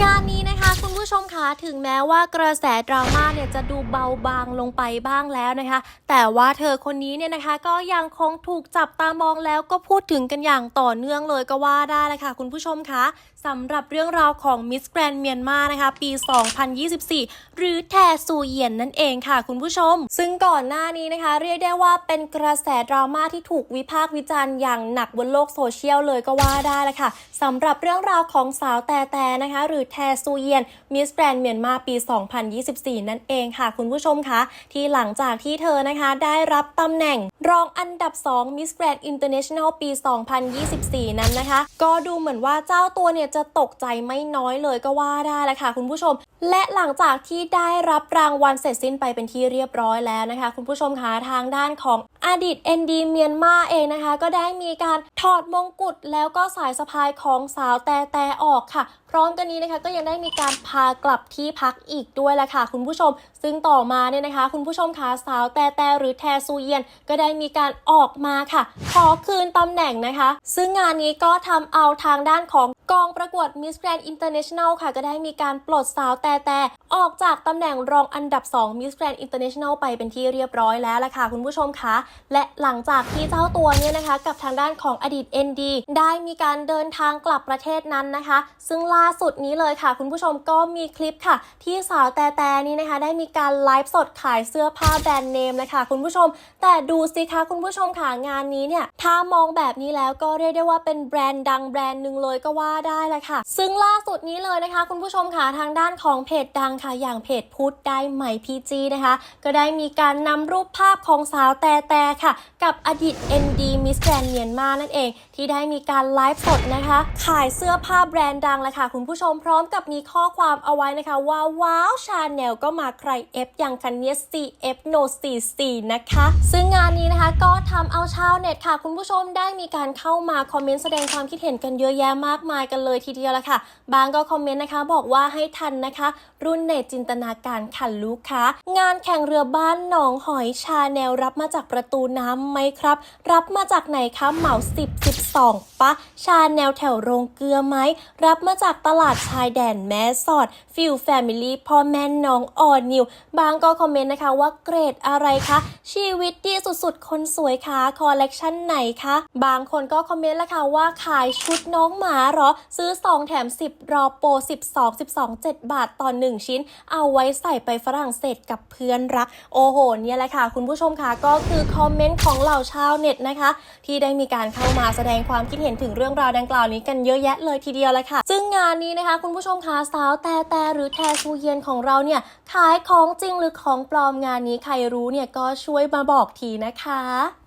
งานนี้นะคะคุณผู้ชมคะถึงแม้ว่ากระแสดราม่าเนี่ยจะดูเบาบางลงไปบ้างแล้วนะคะ แต่ว่าเธอคนนี้เนี่ยนะคะก็ยังคงถูกจับตามองแล้วก็พูดถึงกันอย่างต่อเนื่องเลยก็ว่าได้เลยค่ะ คุณผู้ชมคะสำหรับเรื่องราวของมิสแกรนเมียนมานะคะ ปี 2024 หรือแทซูเยียนนั่นเองค่ะ คุณผู้ชม ซึ่งก่อนหน้านี้นะคะ เรียกได้ว่าเป็นกระแสดราม่าที่ถูกวิพากษ์วิจารณ์อย่างหนักบนโลกโซเชียลเลยก็ว่าได้เลยค่ะสำหรับเรื่องราวของสาวแต่แต่นะคะหรือแทซูเยียนมิสแกรนเมียนมาปี 2024 นั่นเองค่ะ คุณผู้ชมคะที่หลังจากที่เธอนะคะได้รับตำแหน่งรองอันดับ 2 Miss Grand International ปี 2024 นั้นนะคะ ก็ดูเหมือนว่าเจ้าตัวเนี่ยจะตกใจไม่น้อยเลยก็ว่าได้แหละค่ะ คุณผู้ชม และหลังจากที่ได้รับรางวัลเสร็จสิ้นไปเป็นที่เรียบร้อยแล้วนะคะ คุณผู้ชมคะทางด้านของ อดีต ND เมียนมาเองนะคะ ก็ได้มีการถอดมงกุฎแล้วก็สายสะพายของสาวแต่แต่ออกค่ะ พร้อมกันนี้นะคะก็ยังได้มีการพากลับที่พักอีกด้วยแหละค่ะ คุณผู้ชม ซึ่งต่อมาเนี่ยนะคะ คุณผู้ชมคะสาวแต่แต่หรือแทซูเยียนก็ได้มีการออกมาค่ะ ขอคืนตำแหน่งนะคะ ซึ่งงานนี้ก็ทำเอาทางด้านของกองประกวด Miss Grand International ค่ะ ก็ได้มีการปลดสาวแต่แต่ออกจากตำแหน่งรองอันดับ 2 Miss Grand International ไปเป็นที่เรียบร้อยแล้วล่ะค่ะ คุณผู้ชมคะและหลังจากที่เจ้าตัวเนี่ยนะคะ กับทางด้านของอดีต ND ได้มีการเดินทางกลับประเทศนั้นนะคะ ซึ่งล่าสุดนี้เลยค่ะ คุณผู้ชมก็มีคลิปค่ะ ที่สาวแต่แต่นี้นะคะ ได้มีการไลฟ์สดขายเสื้อผ้าแบรนด์เนมเลยค่ะคุณผู้ชม แต่ดูสิคะคุณผู้ชมค่ะงานนี้เนี่ยถ้ามองแบบนี้แล้วก็เรียกได้ว่าเป็นแบรนด์ดังแบรนด์หนึ่งเลยก็ว่าได้แหละค่ะ ซึ่งล่าสุดนี้เลยนะคะ คุณผู้ชมค่ะทางด้านของเพจดังค่ะอย่างเพจพูดได้ไหม่พีจีนะคะ ก็ได้มีการนำรูปภาพของสาวแต่แต่ค่ะ กับอดีต ND Miss Grand เมียนมานั่นเอง ที่ได้มีการไลฟ์สดนะคะ ขายเสื้อผ้าแบรนด์ดังเลยค่ะ คุณผู้ชมพร้อมกับมีข้อความเอาไว้นะคะ ว่าว้าวชาแนลก็มาใคร F อย่างคันเนีย CF No 44นะคะ ซึ่งงานนี้นะคะก็ทำเอาชาวเน็ตค่ะ คุณผู้ชมได้มีการเข้ามาคอมเมนต์แสดงความคิดเห็นกันเยอะแยะมากมายกันเลยทีเดียวละค่ะ บางก็คอมเมนต์นะคะ บอกว่าให้ทันนะคะ รุ่นเนตจินตนาการค่ะลูกค้างานแข่งเรือบ้านหนองหอยชาแนลรับมาจากประตูน้ำไหมครับ รับมาจากไหนคะเหมา10 12ปะชาแนลแถวโรงเกลือไหม รับมาจากตลาดชายแดนแม่สอด ฟิลแฟมิลี่พ่อแม่น้องออนิว บางก็คอมเมนต์นะคะว่าเกรดอะไรคะ ชีวิตดีสุดๆ คนสวยคะคอลเลกชันไหนคะ บางคนก็คอมเมนต์ละค่ะว่าขายชุดน้องหมาหรอ ซื้อ 2 แถม 10 รอโปร 12 12 7 บาทต่อ 1 ชิ้น เอาไว้ใส่ไปฝรั่งเศสกับเพื่อนรัก โอ้โห เนี่ยแหละค่ะ คุณผู้ชมค่ะก็คือคอมเมนต์ของเหล่าชาวเน็ตนะคะ ที่ได้มีการเข้ามาแสดงความคิดเห็นถึงเรื่องราวดังกล่าวนี้กันเยอะแยะเลยทีเดียวเลยค่ะ ซึ่งงานนี้นะคะคุณผู้ชมคะสาวแต่แต่หรือแทซูเยียนของเราเนี่ยขายของจริงหรือของปลอมงานนี้ใครรู้เนี่ยก็ช่วยมาบอกทีนะคะ